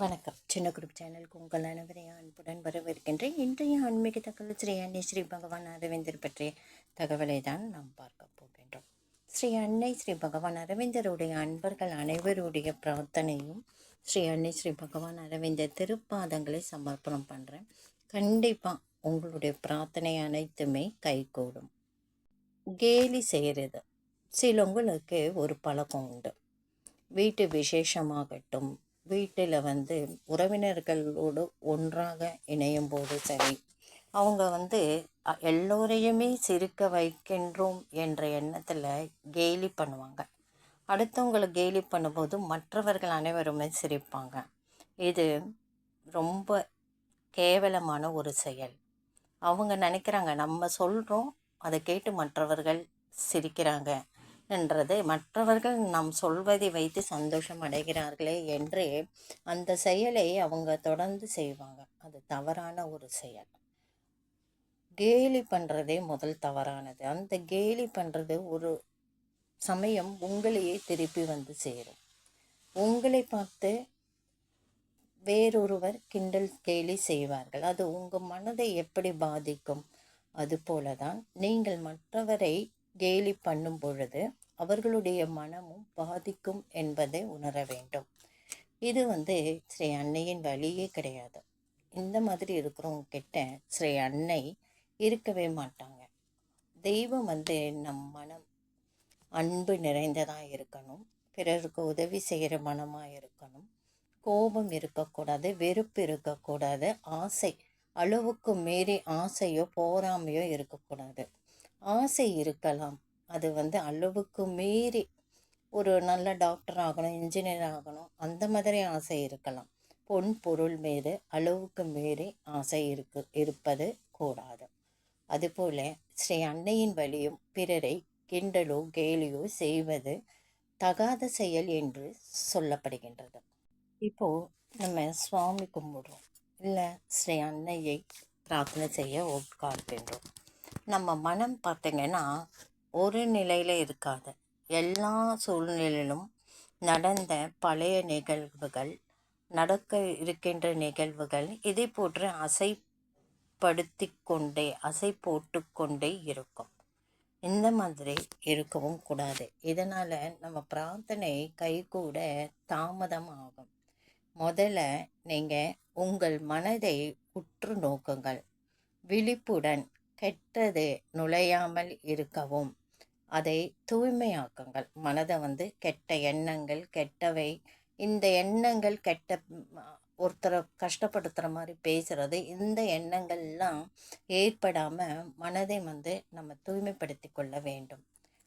வணக்கம். சின்ன குரூப் சேனலுக்கு உங்கள் அனைவரையும் அன்புடன் வரவேற்கின்றேன். இன்றைய ஆன்மீக தகவல் ஸ்ரீ அன்னை ஸ்ரீ பகவான் அரவிந்தர் பற்றிய தகவலை தான் நாம் பார்க்க போகின்றோம். ஸ்ரீ அன்னை ஸ்ரீ பகவான் அரவிந்தருடைய அன்பர்கள் அனைவருடைய பிரார்த்தனையும் ஸ்ரீ அன்னை ஸ்ரீ பகவான் அரவிந்தர் திருப்பாதங்களை சமர்ப்பணம் பண்ணுறேன் கண்டிப்பாக உங்களுடைய பிரார்த்தனை அனைத்துமே கைகூடும். கேலி செய்கிறது சிலவங்களுக்கு ஒரு பழக்கம் உண்டு. வீட்டு விசேஷமாகட்டும் வீட்டில் வந்து உறவினர்களோடு ஒன்றாக இணையும் போது சரி அவங்க வந்து எல்லோரையுமே சிரிக்க வைக்கின்றோம் என்ற எண்ணத்தில் கேலி பண்ணுவாங்க. அடுத்தவங்களை கேலி பண்ணும்போது மற்றவர்கள் அனைவருமே சிரிப்பாங்க. இது ரொம்ப கேவலமான ஒரு செயல். அவங்க நினைக்கிறாங்க நம்ம சொல்கிறோம் அதை கேட்டு மற்றவர்கள் சிரிக்கிறாங்க. என்றது மற்றவர்கள் நாம் சொல்வதை வைத்து சந்தோஷம் அடைகிறார்களே என்று அந்த செயலை அவங்க தொடர்ந்து செய்வாங்க. அது தவறான ஒரு செயல். கேலி பண்ணுறதே முதல் தவறானது. அந்த கேலி பண்ணுறது ஒரு சமயம் உங்களையே திருப்பி வந்து சேரும். உங்களை பார்த்து வேறொருவர் கிண்டல் கேலி செய்வார்கள். அது உங்கள் மனதை எப்படி பாதிக்கும்? அதுபோல தான் நீங்கள் மற்றவரை கேலி பண்ணும் பொழுது அவர்களுடைய மனமும் பாதிக்கும் என்பதை உணர வேண்டும். இது வந்து ஸ்ரீ அன்னையின் வழியே கிடையாது. இந்த மாதிரி இருக்கிறவங்க கிட்ட ஸ்ரீ அன்னை இருக்கவே மாட்டாங்க. தெய்வம் வந்து நம் மனம் அன்பு நிறைந்ததாக இருக்கணும். பிறருக்கு உதவி செய்கிற மனமாக இருக்கணும். கோபம் இருக்கக்கூடாது வெறுப்பு இருக்கக்கூடாது ஆசை அளவுக்கு மீறி ஆசையோ போராமையோ இருக்கக்கூடாது. ஆசை இருக்கலாம். அது வந்து அளவுக்கு மீறி ஒரு நல்ல டாக்டர் ஆகணும் இன்ஜினியர் ஆகணும் அந்த மாதிரி ஆசை இருக்கலாம். பொன் பொருள் மீது அளவுக்கு மீறி ஆசை இருக்கு இருப்பது கூடாது. அதுபோல ஸ்ரீ அன்னையின் வழியும் பிறரை கிண்டலோ கேலியோ செய்வது தகாத செயல் என்று சொல்லப்படுகின்றது. இப்போ நம்ம சுவாமி கும்பிடுறோம். இல்லை ஸ்ரீ அன்னையை பிரார்த்தனை செய்ய உட்கார்கின்றோம். நம்ம மனம் பார்த்திங்கன்னா ஒரு நிலையில் இருக்காது. எல்லா சூழ்நிலையிலும் நடந்த பழைய நிகழ்வுகள் நடக்க இருக்கின்ற நிகழ்வுகள் இதை போன்று அசைப்படுத்தி கொண்டே அசை போட்டு கொண்டே இருக்கும். இந்த மாதிரி இருக்கவும் கூடாது. இதனால் நம்ம பிரார்த்தனை கைகூட தாமதம் ஆகும். முதல்ல நீங்கள் உங்கள் மனதை உற்று நோக்குங்கள். விழிப்புடன் கெட்டது நுழையாமல் இருக்கவும். அதை தூய்மையாக்குங்கள். மனதை வந்து கெட்ட எண்ணங்கள் கெட்டவை இந்த எண்ணங்கள் கெட்ட ஒருத்தரை கஷ்டப்படுத்துகிற மாதிரி பேசுகிறது இந்த எண்ணங்கள்லாம் ஏற்படாமல் மனதை வந்து நம்ம தூய்மைப்படுத்தி கொள்ள வேண்டும்.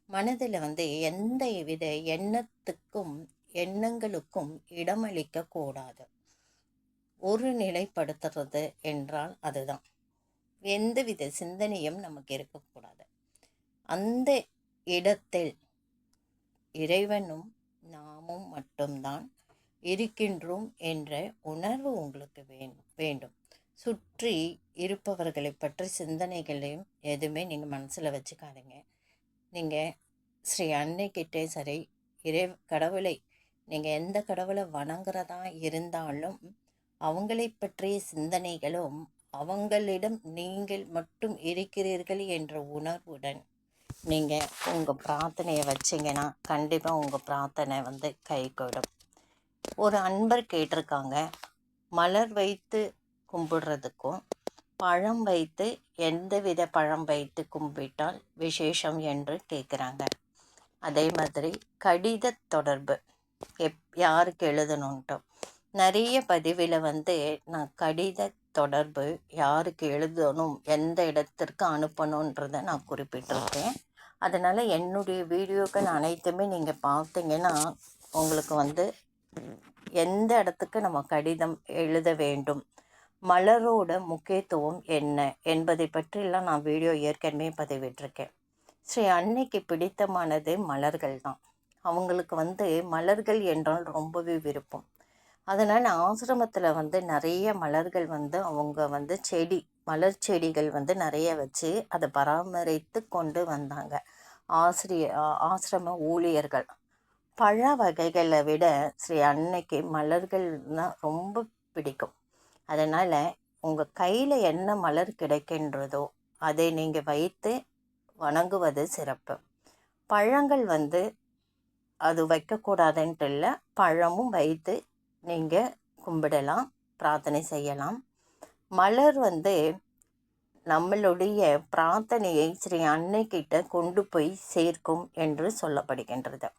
மனதில் வந்து எந்த வித எண்ணத்துக்கும் எண்ணங்களுக்கும் இடமளிக்க கூடாது. ஒரு நிலைப்படுத்துறது என்றால் அதுதான். எந்தவித சிந்தனையும் நமக்கு இருக்கக்கூடாது. அந்த இடத்தில் இறைவனும் நாமும் மட்டும்தான் இருக்கின்றோம் என்ற உணர்வு உங்களுக்கு வேண்டும் வேண்டும். சுற்றி இருப்பவர்களை பற்றி சிந்தனைகளையும் எதுவுமே நீங்கள் மனசில் வச்சுக்காதீங்க. நீங்கள் ஸ்ரீ அன்னைக்கிட்டே சரி இறை கடவுளை நீங்கள் எந்த கடவுளை வணங்குறதா இருந்தாலும் அவங்களை பற்றிய சிந்தனைகளும் அவங்களிடம் நீங்கள் மட்டும் இருக்கிறீர்கள் என்ற உணர்வுடன் நீங்கள் உங்கள் பிரார்த்தனையை வச்சிங்கன்னா கண்டிப்பாக உங்கள் பிரார்த்தனை வந்து கை கொடும் ஒரு அன்பர் கேட்டிருக்காங்க மலர் வைத்து கும்பிடுறதுக்கும் பழம் வைத்து எந்தவித பழம் வைத்து கும்பிட்டால் விசேஷம் என்று கேட்குறாங்க. அதே மாதிரி கடித தொடர்பு எப் யாருக்கு எழுதணுன்ட்டு நிறைய பதிவில் வந்து நான் கடித தொடர்பு யாருக்கு எழுதணும் எந்த இடத்திற்கு அனுப்பணுன்றதை நான் குறிப்பிட்டிருக்கேன். அதனால் என்னுடைய வீடியோக்கள் அனைத்துமே நீங்கள் பார்த்தீங்கன்னா உங்களுக்கு வந்து எந்த இடத்துக்கு நம்ம கடிதம் எழுத வேண்டும் மலரோட முக்கியத்துவம் என்ன என்பதை பற்றிலாம் நான் வீடியோ ஏற்கனவே பதிவிட்டிருக்கேன். ஸ்ரீ அன்னைக்கு பிடித்தமானது மலர்கள் தான். அவங்களுக்கு வந்து மலர்கள் என்றால் ரொம்பவே விருப்பம். அதனால் ஆசிரமத்தில் வந்து நிறைய மலர்கள் வந்து அவங்க வந்து செடி மலர் செடிகள் வந்து நிறைய வச்சு அதை பராமரித்து கொண்டு வந்தாங்க. ஆசிரிய ஆசிரம ஊழியர்கள். பழ வகைகளை விட ஸ்ரீ அன்னைக்கு மலர்கள்னால் ரொம்ப பிடிக்கும். அதனால் உங்கள் கையில் என்ன மலர் கிடைக்கின்றதோ அதை நீங்கள் வைத்து வணங்குவது சிறப்பு. பழங்கள் வந்து அது வைக்கக்கூடாதுன்ட்டு இல்லை பழமும் வைத்து நீங்கள் கும்பிடலாம் பிரார்த்தனை செய்யலாம். மலர் வந்து நம்மளுடைய பிரார்த்தனையை ஸ்ரீ அன்னைக்கிட்ட கொண்டு போய் சேர்க்கும் என்று சொல்லப்படுகின்றது.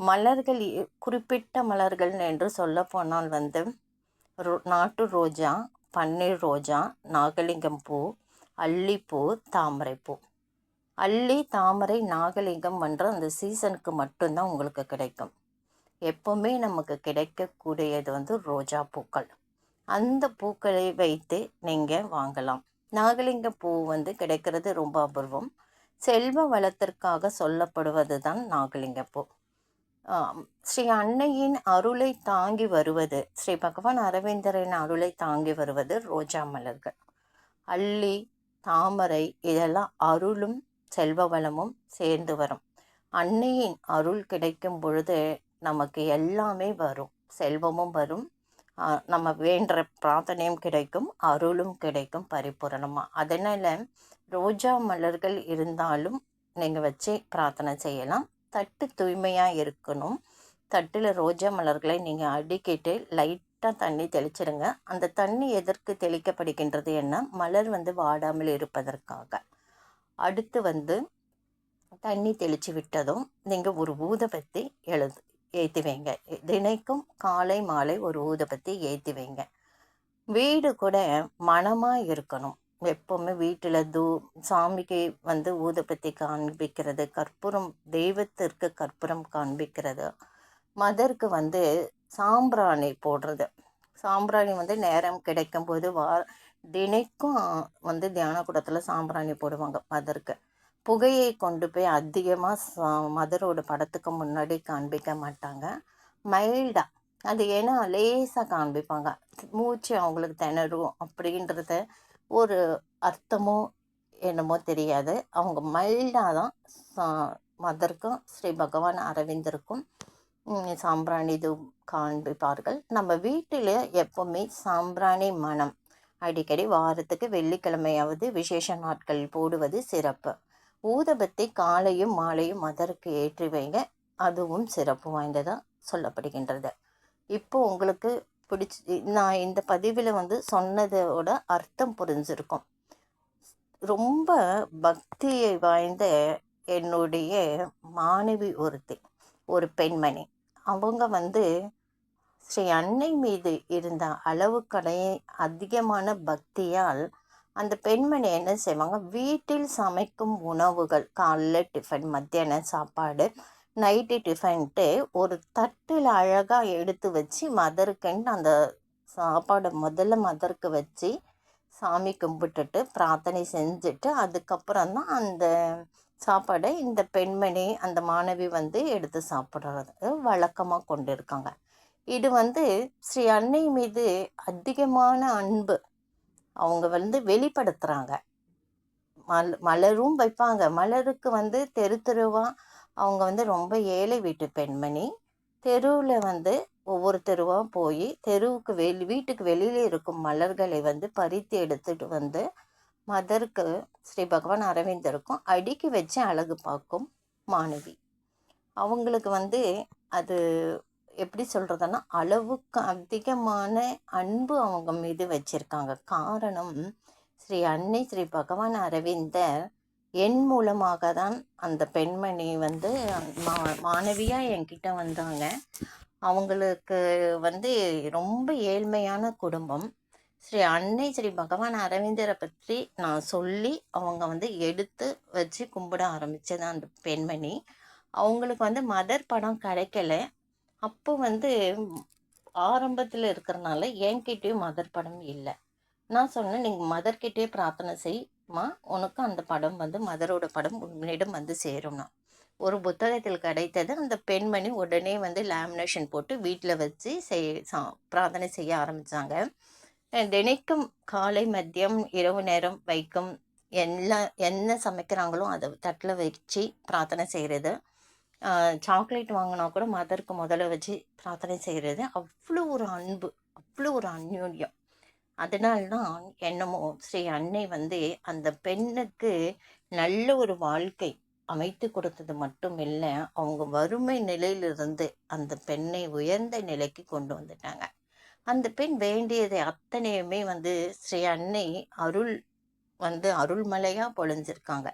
மலர்கள் குறிப்பிட்ட மலர்கள் என்று சொல்ல போனால் வந்து நாட்டு ரோஜா பன்னீர் ரோஜா நாகலிங்கம் பூ அல்லிப்பூ தாமரைப்பூ அல்லி தாமரை நாகலிங்கம் என்ற அந்த சீசனுக்கு மட்டும்தான் உங்களுக்கு கிடைக்கும். எப்போவுமே நமக்கு கிடைக்கக்கூடியது வந்து ரோஜா பூக்கள். அந்த பூக்களை வைத்து நீங்கள் வாங்கலாம். நாகலிங்க பூ வந்து கிடைக்கிறது ரொம்ப அபூர்வம். செல்வ வளத்திற்காக சொல்லப்படுவது தான் நாகலிங்க பூ. ஸ்ரீ அன்னையின் அருளை தாங்கி வருவது ஸ்ரீ பகவான் அரவிந்தரின் அருளை தாங்கி வருவது ரோஜா மலர்கள். அள்ளி தாமரை இதெல்லாம் அருளும் செல்வ வளமும் சேர்ந்து வரும். அன்னையின் அருள் கிடைக்கும் பொழுது நமக்கு எல்லாமே வரும். செல்வமும் வரும். நம்ம வேண்டுற பிரார்த்தனையும் கிடைக்கும். அருளும் கிடைக்கும் பரிபூரணமாக அதனால் ரோஜா மலர்கள் இருந்தாலும் நீங்கள் வச்சு பிரார்த்தனை செய்யலாம். தட்டு தூய்மையாக இருக்கணும். தட்டில் ரோஜா மலர்களை நீங்கள் அடிக்கிட்டு லைட்டாக தண்ணி தெளிச்சிடுங்க அந்த தண்ணி எதற்கு தெளிக்கப்படுகின்றது என்ன? மலர் வந்து வாடாமல் இருப்பதற்காக. அடுத்து வந்து தண்ணி தெளித்து விட்டதும் நீங்கள் ஒரு ஊதபத்தி எழுது ஏற்றி வைங்க. தினைக்கும் காலை மாலை ஒரு ஊதுபத்தி ஏற்றி வைங்க. வீடு கூட மனமாக இருக்கணும். எப்போவுமே வீட்டில் தூ சாமிக்கு வந்து ஊதுபத்தி காண்பிக்கிறது கற்பூரம் தெய்வத்திற்கு கற்பூரம் காண்பிக்கிறது. மதருக்கு வந்து சாம்பிராணி போடுறது. சாம்பிராணி வந்து நேரம் கிடைக்கும்போது வா தினைக்கும் வந்து தியான கூடத்தில் சாம்பிராணி போடுவாங்க மதருக்கு. புகையை கொண்டு போய் அதிகமாக மதரோட படத்துக்கு முன்னாடி காண்பிக்க மாட்டாங்க. மைல்டாக அது ஏன்னா லேசாக காண்பிப்பாங்க. மூச்சு அவங்களுக்கு திணறும் அப்படின்றத ஒரு அர்த்தமோ என்னமோ தெரியாது. அவங்க மைல்டாக தான் மதருக்கும் ஸ்ரீ பகவான் அரவிந்தருக்கும் சாம்பிராணி இது காண்பிப்பார்கள். நம்ம வீட்டில் எப்போவுமே சாம்பிராணி மனம் அடிக்கடி வாரத்துக்கு வெள்ளிக்கிழமையாவது விசேஷ நாட்கள் போடுவது சிறப்பு. ஊதபத்தை காலையும் மாலையும் மதருக்கு ஏற்றி வைங்க. அதுவும் சிறப்பு வாய்ந்ததாக சொல்லப்படுகின்றது. இப்போ உங்களுக்கு பிடிச்சி நான் இந்த பதிவில் வந்து சொன்னதோட அர்த்தம் புரிஞ்சிருக்கும். ரொம்ப பக்தியை வாய்ந்த என்னுடைய மாணவி ஒருத்தி ஒரு பெண்மணி. அவங்க வந்து ஸ்ரீ அன்னை மீது இருந்த அளவு அதிகமான பக்தியால் அந்த பெண்மணி என்ன செய்வாங்க? வீட்டில் சமைக்கும் உணவுகள் காலைல டிஃபன் மத்தியான சாப்பாடு நைட்டு டிஃபன்ட்டு ஒரு தட்டில் அழகாக எடுத்து வச்சு மதருக்குன்ட்டு அந்த சாப்பாடை முதல்ல மதருக்கு வச்சு சாமி கும்பிட்டுட்டு பிரார்த்தனை செஞ்சுட்டு அதுக்கப்புறம் தான் அந்த சாப்பாடை இந்த பெண்மணி அந்த மாணவி வந்து எடுத்து சாப்பிட்றது வழக்கமாக கொண்டு இருக்காங்க. இது வந்து ஸ்ரீ அன்னை மீது அதிகமான அன்பு அவங்க வந்து வெளிப்படுத்துகிறாங்க மல் மலரும் வைப்பாங்க. மலருக்கு வந்து தெரு தெருவாக அவங்க வந்து ரொம்ப ஏழை வீட்டு பெண்மணி. தெருவில் வந்து ஒவ்வொரு தெருவாக போய் தெருவுக்கு வெளி வீட்டுக்கு வெளியில் இருக்கும் மலர்களை வந்து பறித்து எடுத்துகிட்டு வந்து மதருக்கு ஸ்ரீ பகவான் அரவிந்தருக்கும் அடுக்கி வச்சு அழகு பார்க்கும் மாணவி. அவங்களுக்கு வந்து அது எப்படி சொல்கிறதுன்னா அளவுக்கு அதிகமான அன்பு அவங்க மீது வச்சுருக்காங்க. காரணம் ஸ்ரீ அன்னை ஸ்ரீ பகவான் அரவிந்தர் என் மூலமாக தான் அந்த பெண்மணி வந்து மா மாணவியாக என்கிட்ட வந்தாங்க. அவங்களுக்கு வந்து ரொம்ப ஏழ்மையான குடும்பம். ஸ்ரீ அன்னை ஸ்ரீ பகவான் அரவிந்தரை பற்றி நான் சொல்லி அவங்க வந்து எடுத்து வச்சு கும்பிட ஆரம்பித்தது அந்த பெண்மணி. அவங்களுக்கு வந்து மதர் படம் கிடைக்கல. அப்போ வந்து ஆரம்பத்தில் இருக்கிறனால என்கிட்டயும் மதர் படம் இல்லை. நான் சொன்னேன் நீங்கள் மதர்கிட்டே பிரார்த்தனை செய்யுமா உனக்கு அந்த படம் வந்து மதரோட படம் உன்னிடம் வந்து சேரும்னா. ஒரு புத்தகத்தில் கிடைத்தது அந்த பெண்மணி உடனே வந்து லேமினேஷன் போட்டு வீட்டில் வச்சு செய் பிரார்த்தனை செய்ய ஆரம்பித்தாங்க தினைக்கும் காலை மதியம் இரவு நேரம் வைக்கும் எல்லா என்ன சமைக்கிறாங்களோ அதை தட்டில் வச்சு பிரார்த்தனை செய்கிறது சாக்லேட் வாங்கினா கூட மதருக்கு முதல்ல வச்சு பிரார்த்தனை செய்கிறது அவ்வளோ ஒரு அன்பு அவ்வளோ ஒரு அந்யோன்யம். அதனால தான் என்னமோ ஸ்ரீ அன்னை வந்து அந்த பெண்ணுக்கு நல்ல ஒரு வாழ்க்கை அமைத்து கொடுத்தது மட்டும் இல்லை அவங்க வறுமை நிலையிலிருந்து அந்த பெண்ணை உயர்ந்த நிலைக்கு கொண்டு வந்துட்டாங்க. அந்த பெண் வேண்டியதை அத்தனையுமே வந்து ஸ்ரீ அன்னை அருள் வந்து அருள்மலையாக பொழிஞ்சிருக்காங்க.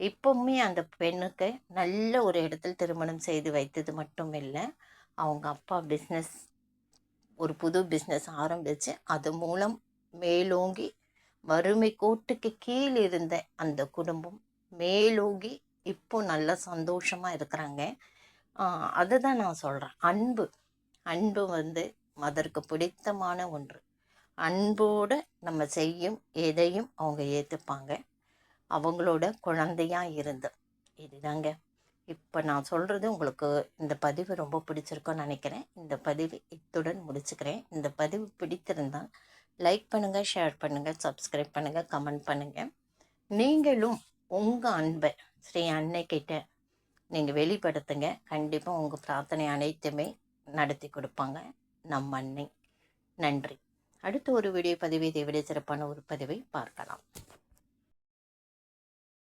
இப்பவுமே அந்த பெண்ணுக்கு நல்ல ஒரு இடத்துல திருமணம் செய்து வைத்தது மட்டும் இல்லை அவங்க அப்பா பிஸ்னஸ் ஒரு புது பிஸ்னஸ் ஆரம்பித்து அது மூலம் மேலோங்கி வறுமை கோட்டுக்கு கீழ் இருந்த அந்த குடும்பம் மேலோங்கி இப்போ நல்லா சந்தோஷமாக இருக்கிறாங்க. அதை தான் நான் சொல்கிறேன் அன்பு. அன்பு வந்து மதருக்கு பிடித்தமான ஒன்று. அன்போடு நம்ம செய்யும் எதையும் அவங்க ஏற்றுப்பாங்க அவங்களோட குழந்தையாக இருந்து. இதுதாங்க. இப்போ நான் சொல்கிறது உங்களுக்கு இந்த பதிவு ரொம்ப பிடிச்சிருக்கோன்னு நினைக்கிறேன். இந்த பதிவு இத்துடன் முடிச்சுக்கிறேன். இந்த பதிவு பிடித்திருந்தால் லைக் பண்ணுங்கள் ஷேர் பண்ணுங்கள் சப்ஸ்கிரைப் பண்ணுங்கள் கமெண்ட் பண்ணுங்கள் நீங்களும் உங்கள் அன்பை ஸ்ரீ அன்னைக்கிட்ட நீங்கள் வெளிப்படுத்துங்க. கண்டிப்பாக உங்கள் பிரார்த்தனை அனைத்துமே நடத்தி கொடுப்பாங்க நம் அன்னை. நன்றி. அடுத்த ஒரு வீடியோ பதிவு இதை விட சிறப்பான ஒரு பதிவை பார்க்கலாம்.